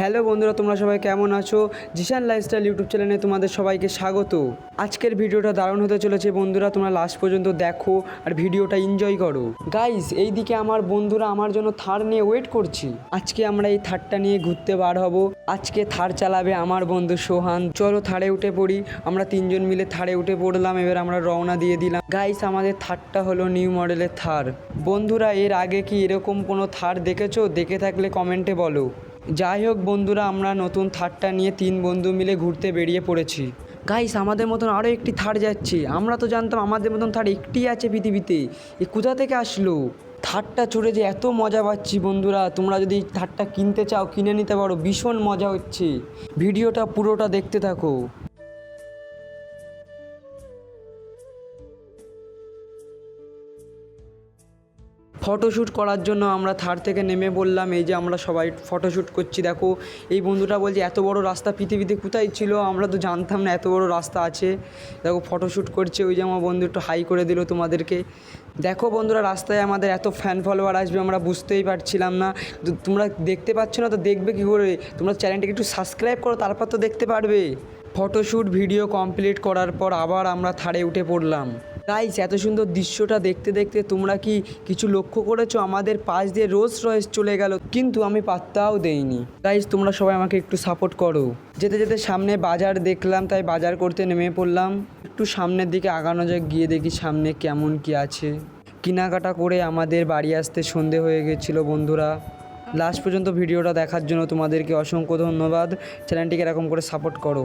Hello বন্ধুরা, তোমরা সবাই কেমন আছো? জিশান লাইফস্টাইল ইউটিউব চ্যানেলে তোমাদের সবাইকে স্বাগত। আজকের ভিডিওটা দারুণ হতে চলেছে বন্ধুরা, তোমরা লাস্ট পর্যন্ত দেখো আর ভিডিওটা এনজয় করো। গাইস এইদিকে আমার বন্ধুরা আমার জন্য থার নিয়ে ওয়েট করছি। আজকে আমরা এই থারটা নিয়ে ঘুরতে বার হব। আজকে থার চালাবে আমার বন্ধু সোহান। চলো থারে উঠে পড়ি। আমরা তিনজন মিলে থারে উঠে পড়লাম, এবার আমরা রওনা দিয়ে দিলাম। গাইস আমাদের থারটা হলো নিউ মডেলের থার বন্ধুরা, এর আগে কি এরকম কোনো থার দেখেছ? দেখে থাকলে কমেন্টে বলো। যাই হোক বন্ধুরা, আমরা নতুন থারটা নিয়ে তিন বন্ধু মিলে ঘুরতে বেরিয়ে পড়েছি। গাইস আমাদের মতন আরও একটি থার যাচ্ছে। আমরা তো জানতাম আমাদের মতন থার একটি আছে পৃথিবীতে। এ কোথা থেকে আসলো? থারটা চড়ে যে এত মজা পাচ্ছি বন্ধুরা, তোমরা যদি থারটা কিনতে চাও, কিনে নিতে পারো। ভীষণ মজা হচ্ছে। ভিডিওটা পুরোটা দেখতে থাকো। ফটোশ্যুট করার জন্য আমরা থার থেকে নেমে বললাম, এই যে আমরা সবাই ফটোশ্যুট করছি, দেখো, এই বন্ধুটা বলছে, এত বড় রাস্তা পৃথিবীতে কোথায় ছিল? আমরা তো জানতাম না, এত বড় রাস্তা আছে। দেখো, ফটোশ্যুট করছে, ওই যে আমার বন্ধু একটু হাই করে দিল তোমাদেরকে। দেখো বন্ধুরা, রাস্তায় আমাদের এত ফ্যান ফলোয়ার আসবে, আমরা বুঝতেই পারছিলাম না। তোমরা দেখতে পাচ্ছ না, তো দেখবে কী করে? তোমরা চ্যানেলটাকে একটু সাবস্ক্রাইব করো, তারপর তো দেখতে পারবে। ফটোশ্যুট ভিডিও কমপ্লিট করার পর আবার আমরা থারে উঠে পড়লাম। গাইস এত সুন্দর দৃশ্যটা দেখতে দেখতে তোমরা কি কিছু লক্ষ্য করেছ? আমাদের পাশ দিয়ে রোজ রয়েস চলে গেল, কিন্তু আমি পাত্তাও দেইনি। গাইস তোমরা সবাই আমাকে একটু সাপোর্ট করো। যেতে যেতে সামনে বাজার দেখলাম, তাই বাজার করতে নেমে পড়লাম। একটু সামনের দিকে আগানো যায় গিয়ে দেখি সামনে কেমন কি আছে। কেনাকাটা করে আমাদের বাড়ি আসতে সন্ধে হয়ে গেছিল, বন্ধুরা। লাস্ট পর্যন্ত ভিডিওটা দেখার জন্য তোমাদেরকে অসংখ্য ধন্যবাদ। চ্যানেলটিকে এরকম করে সাপোর্ট করো।